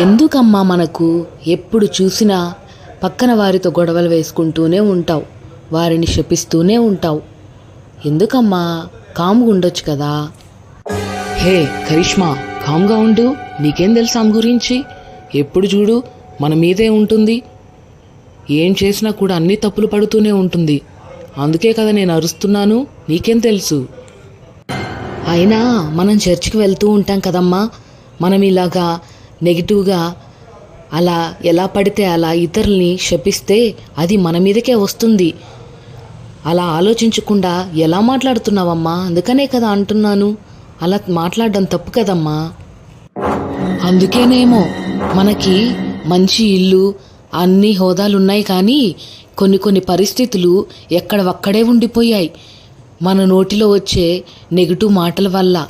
ఎందుకమ్మా మనకు ఎప్పుడు చూసినా పక్కన వారితో గొడవలు వేసుకుంటూనే ఉంటావు వారిని శపిస్తూనే ఉంటావు. ఎందుకమ్మా? కామ్గా ఉండొచ్చు కదా. హే కరిష్మా కామ్గా ఉండు. నీకేం తెలుసు ఆమె గురించి? ఎప్పుడు చూడు మన మీదే ఉంటుంది. ఏం చేసినా కూడా అన్ని తప్పులు పడుతూనే ఉంటుంది. అందుకే కదా నేను అరుస్తున్నాను. నీకేం తెలుసు? అయినా మనం చర్చికి వెళ్తూ ఉంటాం కదమ్మా. మనం ఇలాగా నెగిటివ్గా అలా ఎలా పడితే అలా ఇతరుల్ని శపిస్తే అది మన మీదకే వస్తుంది. అలా ఆలోచించకుండా ఎలా మాట్లాడుతున్నావమ్మా? అందుకనే కదా అంటున్నాను. అలా మాట్లాడడం తప్పు కదమ్మా? అందుకేనేమో మనకి మంచి ఇల్లు అన్ని హోదాలు ఉన్నాయి కానీ కొన్ని కొన్ని పరిస్థితులు ఎక్కడ ఒక్కడే ఉండిపోయాయి. మన నోటిలో వచ్చే నెగిటివ్ మాటల వల్ల.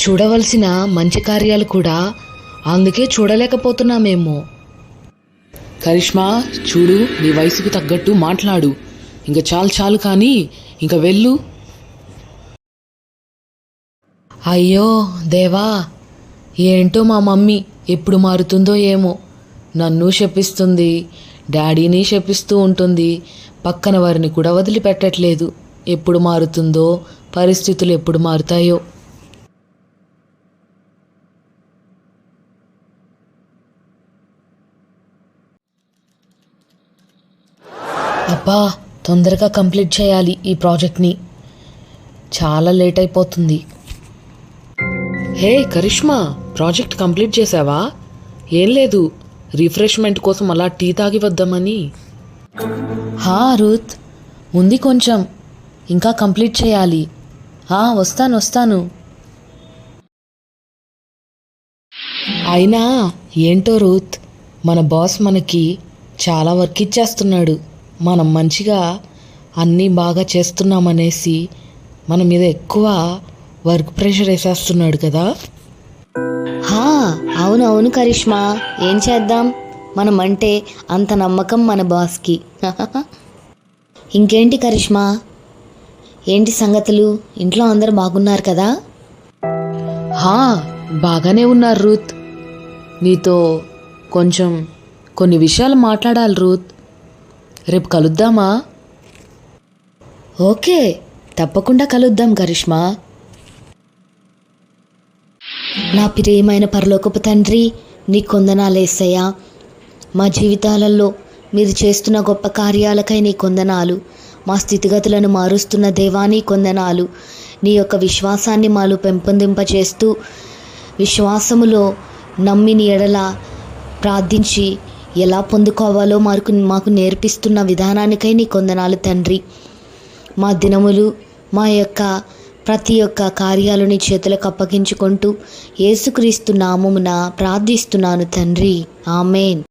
చూడవలసిన మంచి కార్యాలు కూడా అందుకే చూడలేకపోతున్నామేమో. కరిష్మా చూడు నీ వయసుకు తగ్గట్టు మాట్లాడు. ఇంకా చాలు చాలు కానీ ఇంకా వెళ్ళు. అయ్యో దేవా ఏంటో మా మమ్మీ ఎప్పుడు మారుతుందో ఏమో. నన్ను శపిస్తుంది డాడీని శపిస్తూ ఉంటుంది. పక్కన వారిని కూడా వదిలిపెట్టట్లేదు. ఎప్పుడు మారుతుందో పరిస్థితులు ఎప్పుడు మారుతాయో. అబ్బా తొందరగా కంప్లీట్ చేయాలి ఈ ప్రాజెక్ట్ని. చాలా లేట్ అయిపోతుంది. హే కరిష్మా ప్రాజెక్ట్ కంప్లీట్ చేసావా ఏం లేదు రిఫ్రెష్మెంట్ కోసం అలా టీ తాగి వద్దామని. హా రూత్ ఉంది కొంచెం. ఇంకా కంప్లీట్ చేయాలి. హా వస్తాను వస్తాను. అయినా ఏంటో రూత్ మన బాస్ మనకి చాలా వర్క్ ఇచ్చేస్తున్నాడు. మనం మంచిగా అన్నీ బాగా చేస్తున్నామనేసి మన మీద ఎక్కువ వర్క్ ప్రెషర్ వేసేస్తున్నాడు కదా? హా అవును అవును కరిష్మా. ఏం చేద్దాం? మనం అంటే అంత నమ్మకం మన బాస్కి. ఇంకేంటి కరిష్మా? ఏంటి సంగతులు? ఇంట్లో అందరు బాగున్నారు కదా? హా బాగానే ఉన్నారు రూత్. నీతో కొంచెం కొన్ని విషయాలు మాట్లాడాలి రూత్. రేపు కలుద్దామా? ఓకే తప్పకుండా కలుద్దాం కరిష్మా నా ప్రియమైన పరలోకపు తండ్రి నీ కొందనాలేసయ్యా మా జీవితాలలో మీరు చేస్తున్న గొప్ప కార్యాలకై నీ కొందనాలు మా స్థితిగతులను మారుస్తున్న దేవాని కొందనాలు నీ యొక్క విశ్వాసాన్ని మాలో పెంపొందింపచేస్తూ విశ్వాసములో నమ్మిని ఎడల ప్రార్థించి ఎలా పొందుకోవాలో మాకు మాకు నేర్పిస్తున్న విధానానికై నీ కొందనాలు తండ్రి. మా దినములు మా యొక్క ప్రతి ఒక్క కార్యాలని చేతులకు అప్పగించుకుంటూ యేసుక్రీస్తు నామమున ప్రార్థిస్తున్నాను తండ్రి. ఆమెన్.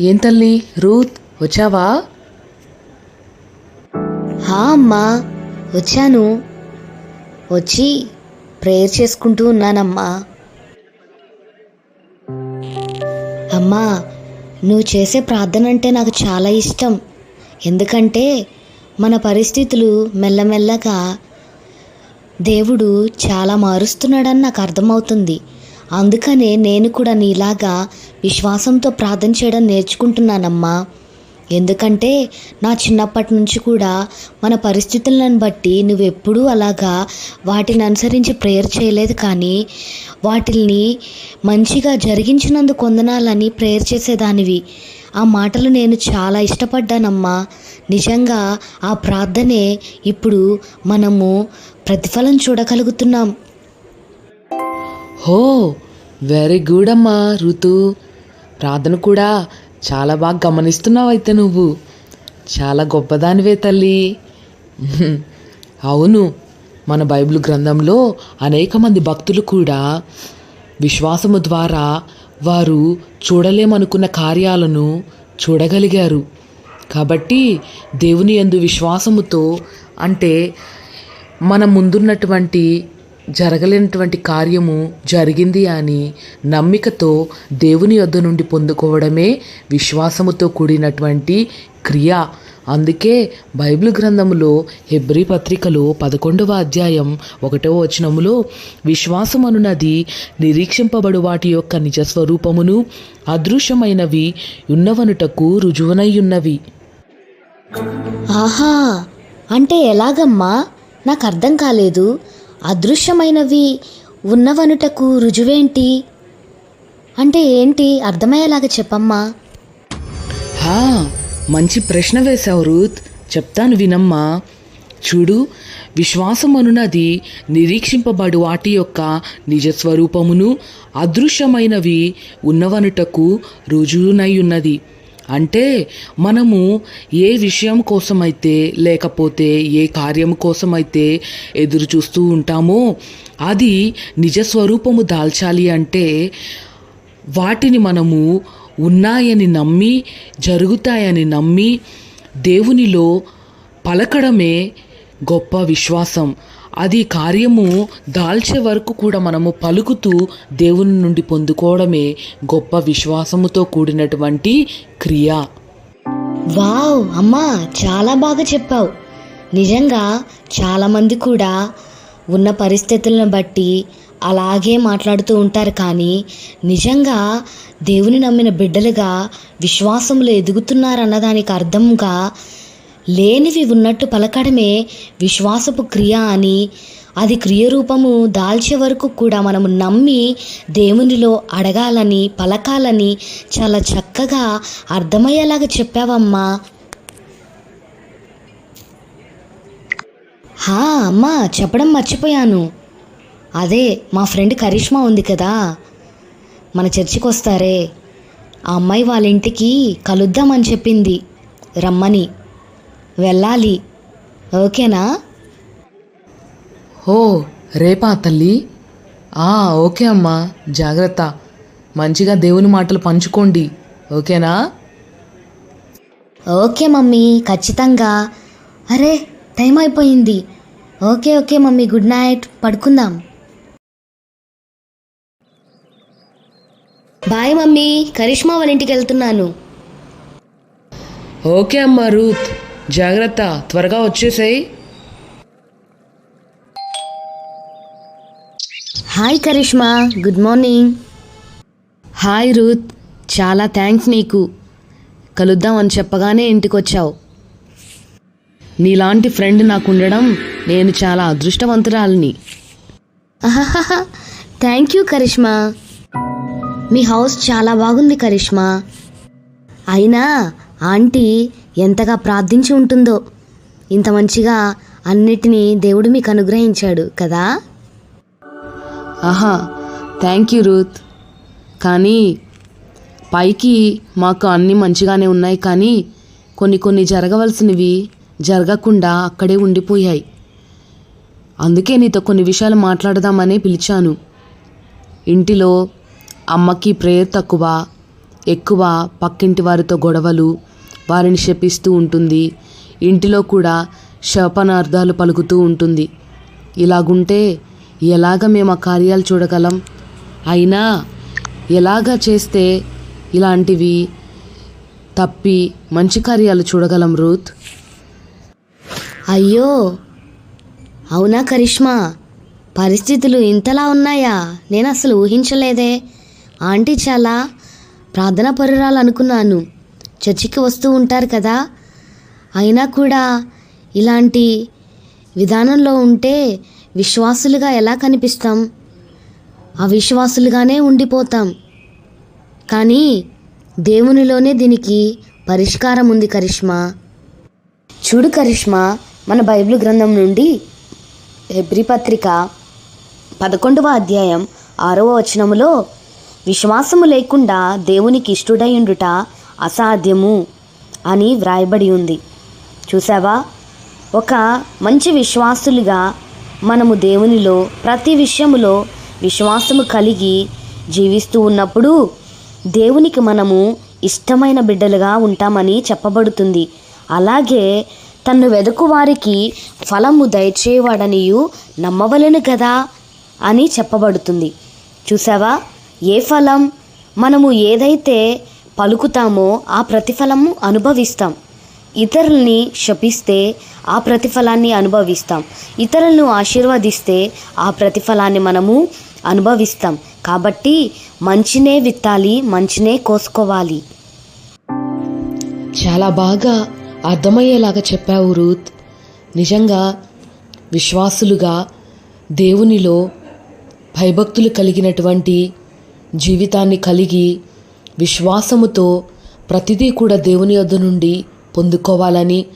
ఏం తల్లి? రూత్ వచ్చావా? హా అమ్మా. వచ్చాను. వచ్చి ప్రేయర్ చేసుకుంటూ ఉన్నానమ్మా. అమ్మా నువ్వు చేసే ప్రార్థన అంటే నాకు చాలా ఇష్టం. ఎందుకంటే మన పరిస్థితులు మెల్లమెల్లగా దేవుడు చాలా మారుస్తున్నాడని నాకు అర్థమవుతుంది. అందుకనే నేను కూడా నీలాగా విశ్వాసంతో ప్రార్థన చేయడం నేర్చుకుంటున్నానమ్మా. ఎందుకంటే నా చిన్నప్పటి నుంచి కూడా మన పరిస్థితులను బట్టి నువ్వెప్పుడూ అలాగా వాటిని అనుసరించి ప్రేయర్ చేయలేదు కానీ వాటిల్ని మంచిగా జరిగించినందుకు వందనాలని ప్రేయర్ చేసేదానివి. ఆ మాటలు నేను చాలా ఇష్టపడ్డానమ్మా. నిజంగా ఆ ప్రార్థనే ఇప్పుడు మనము ప్రతిఫలం చూడగలుగుతున్నాం. హో వెరీ గుడ్ అమ్మా ఋతు ప్రార్థన కూడా చాలా బాగా గమనిస్తున్నావు అయితే నువ్వు. చాలా గొప్పదానివే తల్లి. అవును మన బైబిల్ గ్రంథంలో అనేక మంది భక్తులు కూడా విశ్వాసము ద్వారా వారు చూడలేమనుకున్న కార్యాలను చూడగలిగారు. కాబట్టి దేవుని యందు విశ్వాసముతో అంటే మన ముందున్నటువంటి జరగలేనటువంటి కార్యము జరిగింది అని నమ్మికతో దేవుని యొద్ద నుండి పొందుకోవడమే విశ్వాసముతో కూడినటువంటి క్రియ. అందుకే బైబిల్ గ్రంథములో హెబ్రి పత్రికలో పదకొండవ అధ్యాయం ఒకటవ వచనములో విశ్వాసమనున్నది నిరీక్షింపబడు వాటి యొక్క నిజ స్వరూపమును అదృశ్యమైనవి ఉన్నవనుటకు రుజువునయ్యున్నవి. ఆహా! అంటే ఎలాగమ్మా? నాకు అర్థం కాలేదు. అదృశ్యమైనవి ఉన్నవనుటకు రుజువేంటి? అంటే ఏంటి? అర్థమయ్యేలాగా చెప్పమ్మా. హా మంచి ప్రశ్న వేశావు రూత్. చెప్తాను వినమ్మా. చూడు విశ్వాసం అనున్నది నిరీక్షింపబడు వాటి యొక్క నిజ స్వరూపమును అదృశ్యమైనవి ఉన్నవనుటకు రుజువునై ఉన్నది. అంటే మనము ఏ విషయం కోసమైతే లేకపోతే ఏ కార్యం కోసమైతే ఎదురు చూస్తూ ఉంటామో అది నిజ స్వరూపము దాల్చాలి అంటే వాటిని మనము ఉన్నాయని నమ్మి జరుగుతాయని నమ్మి దేవునిలో పలకడమే గొప్ప విశ్వాసం. అది కార్యము దాల్చే వరకు కూడా మనము పలుకుతూ దేవుని నుండి పొందుకోవడమే గొప్ప విశ్వాసముతో కూడినటువంటి క్రియ. వావ్ అమ్మా చాలా బాగా చెప్పావు. నిజంగా చాలామంది కూడా ఉన్న పరిస్థితులను బట్టి అలాగే మాట్లాడుతూ ఉంటారు కానీ నిజంగా దేవుని నమ్మిన బిడ్డలుగా విశ్వాసంలో ఎదుగుతున్నారన్నదానికి అర్థంగా లేనివి ఉన్నట్టు పలకడమే విశ్వాసపు క్రియ అని. అది క్రియ రూపము దాల్చే వరకు కూడా మనము నమ్మి దేవునిలో అడగాలని పలకాలని చాలా చక్కగా అర్థమయ్యేలాగా చెప్పావమ్మా. హా అమ్మా చెప్పడం మర్చిపోయాను. అదే మా ఫ్రెండ్ కరిష్మా ఉంది కదా. మన చర్చికి వస్తారే ఆ అమ్మాయి వాళ్ళ ఇంటికి కలుద్దామని చెప్పింది రమ్మని. వెళ్ళాలి. ఓకేనా? ఓ రేపా తల్లి? ఆ ఓకే అమ్మా. జాగ్రత్త. మంచిగా దేవుని మాటలు పంచుకోండి. ఓకేనా? ఓకే మమ్మీ ఖచ్చితంగా. అరే టైం అయిపోయింది. Okay okay mummy good night. పడుకుందాం. బాయ్ మమ్మీ కరిష్మా వాళ్ళ ఇంటికి వెళ్తున్నాను. ఓకే అమ్మా రూత్. జాగ్రత్త త్వరగా వచ్చేసాయి. Hi Karishma good morning. Hi Ruth చాలా థ్యాంక్స్ నీకు. కలుద్దామని చెప్పగానే ఇంటికి వచ్చావు నీలాంటి ఫ్రెండ్ నాకు ఉండడం నేను చాలా అదృష్టవంతురాలిని. Thank you Karishma. Me house చాలా బాగుంది కరిష్మా. అయినా ఆంటీ ఎంతగా ప్రార్థించి ఉంటుందో. ఇంత మంచిగా అన్నిటినీ దేవుడు మీకు అనుగ్రహించాడు కదా? ఆహా థ్యాంక్ యూ రూత్ కానీ పైకి మాకు అన్నీ మంచిగానే ఉన్నాయి కానీ కొన్ని కొన్ని జరగవలసినవి జరగకుండా అక్కడే ఉండిపోయాయి. అందుకే నీతో కొన్ని విషయాలు మాట్లాడదామని పిలిచాను. ఇంటిలో అమ్మకి ప్రేయర్ తక్కువ ఎక్కువ పక్కింటి వారితో గొడవలు వారిని శపిస్తూ ఉంటుంది. ఇంటిలో కూడా శాపనార్థాలు పలుకుతూ ఉంటుంది. ఇలాగుంటే ఎలాగ మేము ఆ కార్యాలు చూడగలం? అయినా ఎలాగ చేస్తే ఇలాంటివి తప్పి మంచి కార్యాలు చూడగలం రూత్? అయ్యో! అవునా కరిష్మా? పరిస్థితులు ఇంతలా ఉన్నాయా? నేను అసలు ఊహించలేదే. ఆంటీ చాలా ప్రార్థనా పరురాలు అనుకున్నాను చర్చికి వస్తూ ఉంటారు కదా. అయినా కూడా ఇలాంటి విధానంలో ఉంటే విశ్వాసులుగా ఎలా కనిపిస్తాం? అవిశ్వాసులుగానే ఉండిపోతాం. కానీ దేవునిలోనే దీనికి పరిష్కారం ఉంది కరిష్మా. చూడు కరిష్మా మన బైబిల్ గ్రంథం నుండి హెబ్రి పత్రిక పదకొండవ అధ్యాయం ఆరవ వచనములో విశ్వాసము లేకుండా దేవునికి ఇష్టుడయుండుట అసాధ్యము అని వ్రాయబడి ఉంది. చూసావా ఒక మంచి విశ్వాసులుగా మనము దేవునిలో ప్రతి విషయములో విశ్వాసము కలిగి జీవిస్తూ ఉన్నప్పుడు దేవునికి మనము ఇష్టమైన బిడ్డలుగా ఉంటామని చెప్పబడుతుంది. అలాగే తన్ను వెదుకు వారికి ఫలము దయచేవాడనియు నమ్మవలెను కదా అని చెప్పబడుతుంది. చూసావా ఏ ఫలం? మనము ఏదైతే పలుకుతామో ఆ ప్రతిఫలము అనుభవిస్తాం. ఇతరుల్ని శపిస్తే ఆ ప్రతిఫలాన్ని అనుభవిస్తాం. ఇతరులను ఆశీర్వదిస్తే ఆ ప్రతిఫలాన్ని మనము అనుభవిస్తాం. కాబట్టి మంచినే విత్తాలి మంచినే కోసుకోవాలి. చాలా బాగా అర్థమయ్యేలాగా చెప్పావు రూత్. నిజంగా విశ్వాసులుగా దేవునిలో భయభక్తులు కలిగినటువంటి జీవితాన్ని కలిగి విశ్వాసముతో ప్రతిదీ కూడా దేవుని యొద్ద నుండి పొందుకోవాలని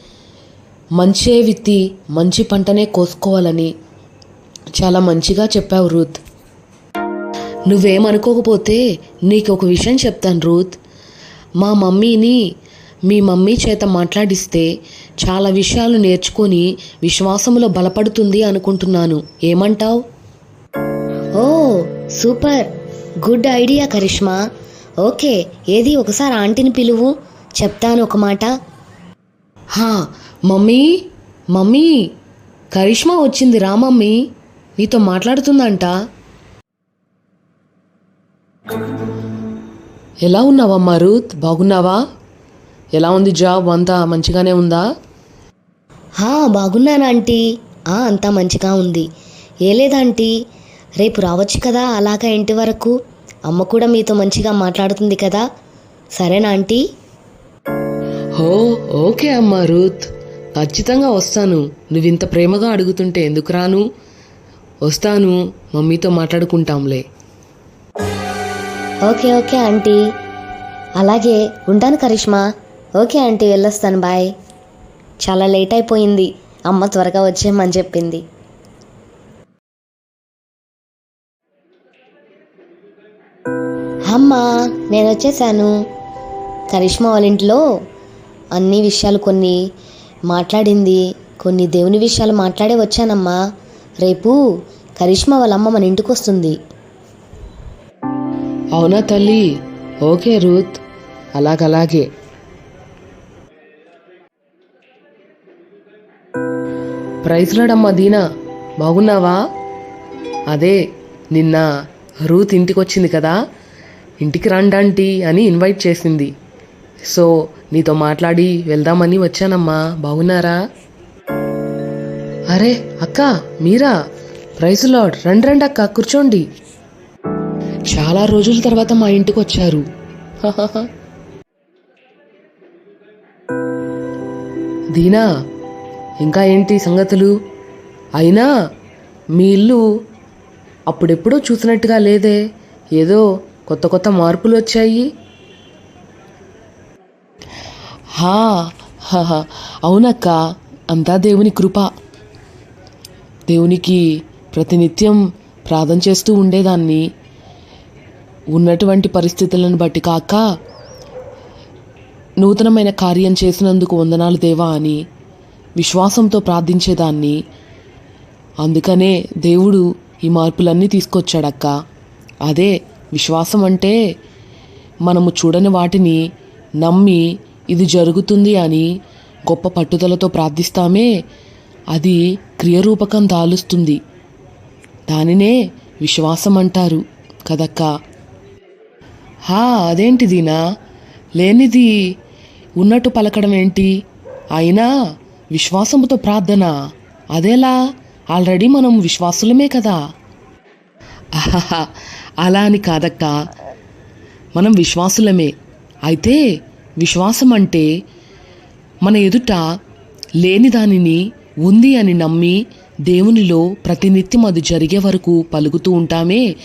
మంచే విత్తి మంచి పంటనే కోసుకోవాలని చాలా మంచిగా చెప్పావు రూత్. నువ్వేమనుకోకపోతే నీకు ఒక విషయం చెప్తాను రూత్. మా మమ్మీని మీ మమ్మీ చేత మాట్లాడిస్తే చాలా విషయాలు నేర్చుకొని విశ్వాసంలో బలపడుతుంది అనుకుంటున్నాను. ఏమంటావు? ఓ super. Good idea Karishma. Okay ఏది? ఒకసారి ఆంటీని పిలువు. చెప్తాను ఒక మాట. హా మమ్మీ మమ్మీ కరిష్మా వచ్చింది రా మమ్మీ. నీతో మాట్లాడుతుందంట. ఎలా ఉన్నావమ్మా రూత్ బాగున్నావా? ఎలా ఉంది జాబ్? అంతా మంచిగానే ఉందా? హా బాగున్నాను ఆంటీ. ఆ, అంతా మంచిగా ఉంది. ఏ లేదంటీ రేపు రావచ్చు కదా అలాగా ఇంటి వరకు. అమ్మ కూడా మీతో మంచిగా మాట్లాడుతుంది కదా? సరేనా ఆంటీ? ఓ ఓకే అమ్మా రూత్. ఖచ్చితంగా వస్తాను. నువ్వు ఇంత ప్రేమగా అడుగుతుంటే ఎందుకు రాను? వస్తాను మమ్మీతో మాట్లాడుకుంటాంలే. Okay okay aunty. అలాగే ఉంటాను కరిష్మా. ఓకే ఆంటీ వెళ్ళొస్తాను బాయ్. చాలా లేట్ అయిపోయింది. అమ్మ త్వరగా వచ్చేయమని చెప్పింది. అమ్మా నేను వచ్చేసాను కరిష్మా వాళ్ళ ఇంట్లో అన్ని విషయాలు కొన్ని మాట్లాడింది. కొన్ని దేవుని విషయాలు మాట్లాడే వచ్చానమ్మా. రేపు కరిష్మా వాళ్ళ అమ్మ మన ఇంటికి వస్తుంది అవునా తల్లి? Okay Ruth. అలాగలాగే. ప్రైజ్లాడమ్మా దీనా. బాగున్నావా? అదే నిన్న రూత్ ఇంటికి వచ్చింది కదా. ఇంటికి రండి అని ఇన్వైట్ చేసింది. సో నీతో మాట్లాడి వెళ్దామని వచ్చానమ్మా. బాగున్నారా? అరే అక్క మీరా? ప్రైజ్ లాడ్ రండి రండి అక్క కూర్చోండి. చాలా రోజుల తర్వాత మా ఇంటికి వచ్చారు. దీనా ఇంకా ఏంటి సంగతులు? అయినా మీ ఇల్లు అప్పుడెప్పుడో చూసినట్టుగా లేదే. ఏదో కొత్త కొత్త మార్పులు వచ్చాయి. హా హహ, అవునక్క అంతా దేవుని కృప. దేవునికి ప్రతినిత్యం ప్రార్థన చేస్తూ ఉండేదాన్ని. ఉన్నటువంటి పరిస్థితులను బట్టి కాక నూతనమైన కార్యం చేసినందుకు వందనాలు దేవా అని విశ్వాసంతో ప్రార్థించేదాన్ని. అందుకనే దేవుడు ఈ మార్పులన్నీ తీసుకొచ్చాడక్క. అదే విశ్వాసం అంటే మనము చూడని వాటిని నమ్మి ఇది జరుగుతుంది అని గొప్ప పట్టుదలతో ప్రార్థిస్తామే అది క్రియరూపకం దాలుస్తుంది. దానినే విశ్వాసం అంటారు కదక్కా. హా అదేంటిదినా లేనిది ఉన్నట్టు పలకడం ఏంటి? అయినా విశ్వాసముతో ప్రార్థన? అదేలా? ఆల్రెడీ మనం విశ్వాసులమే కదా. ఆహా అలా అని కాదక్క. మనం విశ్వాసులమే. అయితే విశ్వాసం అంటే మన ఎదుట లేని దానిని ఉంది అని నమ్మి దేవునిలో ప్రతినిత్యం అది జరిగే వరకు పలుకుతూ ఉంటామే.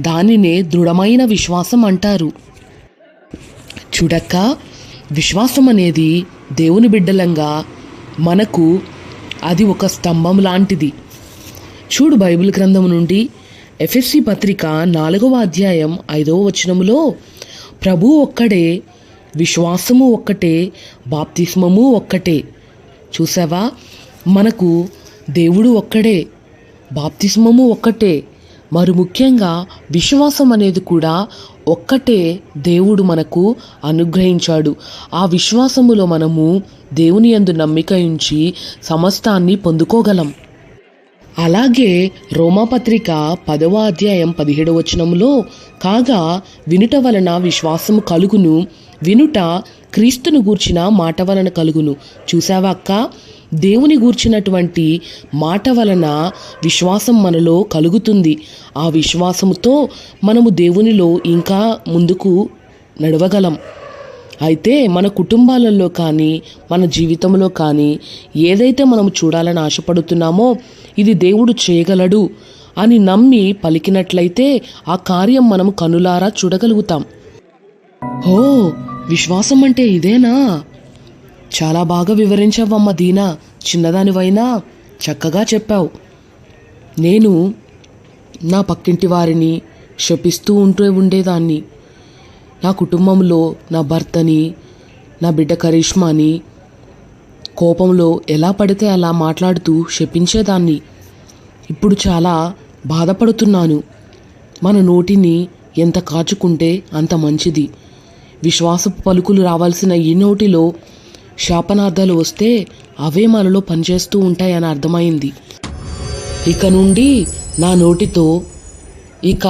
దానినే దృఢమైన విశ్వాసం అంటారు. చూడక్క విశ్వాసం అనేది దేవుని బిడ్డలంగా మనకు అది ఒక స్తంభం లాంటిది. చూడు బైబిల్ గ్రంథం నుండి ఎఫ్ఎస్సి పత్రిక నాలుగవ అధ్యాయం ఐదవ వచనములో ప్రభు ఒక్కడే విశ్వాసము ఒక్కటే బాప్తిస్మము ఒక్కటే. చూసావా? మనకు దేవుడు ఒక్కడే బాప్తిస్మము ఒక్కటే మరి ముఖ్యంగా విశ్వాసం అనేది కూడా ఒక్కటే దేవుడు మనకు అనుగ్రహించాడు. ఆ విశ్వాసములో మనము దేవుని యందు నమ్మిక ఉంచి సమస్తాన్ని పొందుకోగలం. అలాగే రోమాపత్రిక పదవ అధ్యాయం పదిహేడవ వచనములో కాగా వినుట వలన విశ్వాసము కలుగును వినుట క్రీస్తును గూర్చిన మాట వలన కలుగును. చూసావా అక్క? దేవుని గూర్చినటువంటి మాట వలన విశ్వాసం మనలో కలుగుతుంది. ఆ విశ్వాసముతో మనము దేవునిలో ఇంకా ముందుకు నడవగలం. అయితే మన కుటుంబాలలో కానీ మన జీవితంలో కానీ ఏదైతే మనం చూడాలని ఆశపడుతున్నామో ఇది దేవుడు చేయగలడు అని నమ్మి పలికినట్లయితే ఆ కార్యం మనం కనులారా చూడగలుగుతాం. ఓ విశ్వాసం అంటే ఇదేనా? చాలా బాగా వివరించావమ్మ దీనా. చిన్నదానివైనా చక్కగా చెప్పావు. నేను నా పక్కింటి వారిని శపిస్తూ ఉంటూ ఉండేదాన్ని. నా కుటుంబంలో నా భర్తని నా బిడ్డ కరిష్మాని కోపంలో ఎలా పడితే అలా మాట్లాడుతూ శపించేదాన్ని. ఇప్పుడు చాలా బాధపడుతున్నాను. మన నోటిని ఎంత కాచుకుంటే అంత మంచిది. విశ్వాసపు పలుకులు రావాల్సిన ఈ నోటిలో శాపనార్థాలు వస్తే అవే మనలో పనిచేస్తూ ఉంటాయని అర్థమైంది. ఇక నుండి నా నోటితో ఇక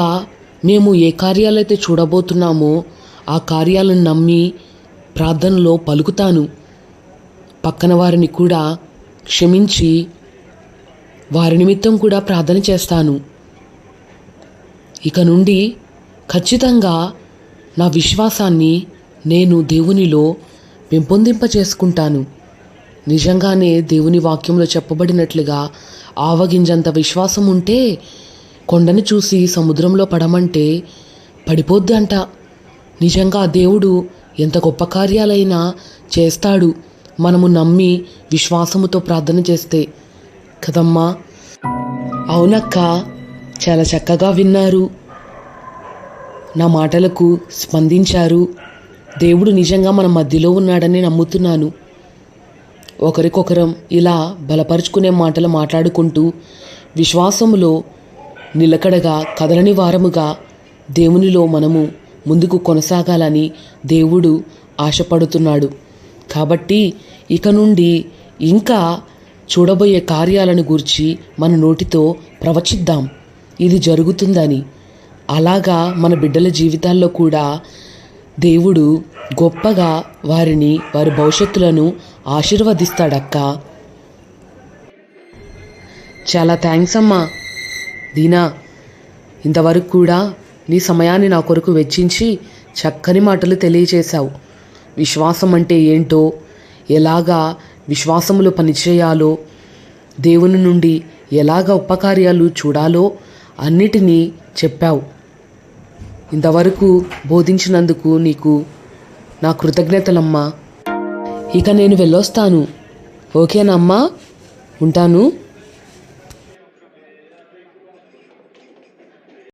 మేము ఏ కార్యాలైతే చూడబోతున్నామో ఆ కార్యాలను నమ్మి ప్రార్థనలో పలుకుతాను. పక్కన వారిని కూడా క్షమించి వారి నిమిత్తం కూడా ప్రార్థన చేస్తాను. ఇక నుండి ఖచ్చితంగా నా విశ్వాసాన్ని నేను దేవునిలో పెంపొందింప చేసుకుంటాను నిజంగానే దేవుని వాక్యంలో చెప్పబడినట్లుగా ఆవగింజంత విశ్వాసం ఉంటే కొండను చూసి సముద్రంలో పడమంటే పడిపోద్ది అంట నిజంగా దేవుడు ఎంత గొప్ప కార్యాలైనా చేస్తాడు మనము నమ్మి విశ్వాసముతో ప్రార్థన చేస్తే. కదమ్మా. అవునక్క చాలా చక్కగా విన్నారు. నా మాటలకు స్పందించారు. దేవుడు నిజంగా మన మధ్యలో ఉన్నాడని నమ్ముతున్నాను. ఒకరికొకరం ఇలా బలపరుచుకునే మాటలు మాట్లాడుకుంటూ విశ్వాసములో నిలకడగా కదలని వారముగా దేవునిలో మనము ముందుకు కొనసాగాలని దేవుడు ఆశపడుతున్నాడు. కాబట్టి ఇక నుండి ఇంకా చూడబోయే కార్యాలను గూర్చి మన నోటితో ప్రవచిద్దాం. ఇది జరుగుతుందని. అలాగా మన బిడ్డల జీవితాల్లో కూడా దేవుడు గొప్పగా వారిని వారి భవిష్యత్తులను ఆశీర్వదిస్తాడక్క. చాలా థ్యాంక్స్ అమ్మా. దీనా ఇంతవరకు కూడా నీ సమయాన్ని నా కొరకు వెచ్చించి చక్కని మాటలు తెలియచేశావు. విశ్వాసం అంటే ఏంటో ఎలాగా విశ్వాసములో పనిచేయాలో దేవుని నుండి ఎలాగ ఉపకార్యాలు చూడాలో అన్నిటినీ చెప్పావు. ఇంతవరకు బోధించినందుకు నీకు నా కృతజ్ఞతలమ్మా. ఇక నేను వెళ్ళొస్తాను. ఓకేనమ్మా ఉంటాను.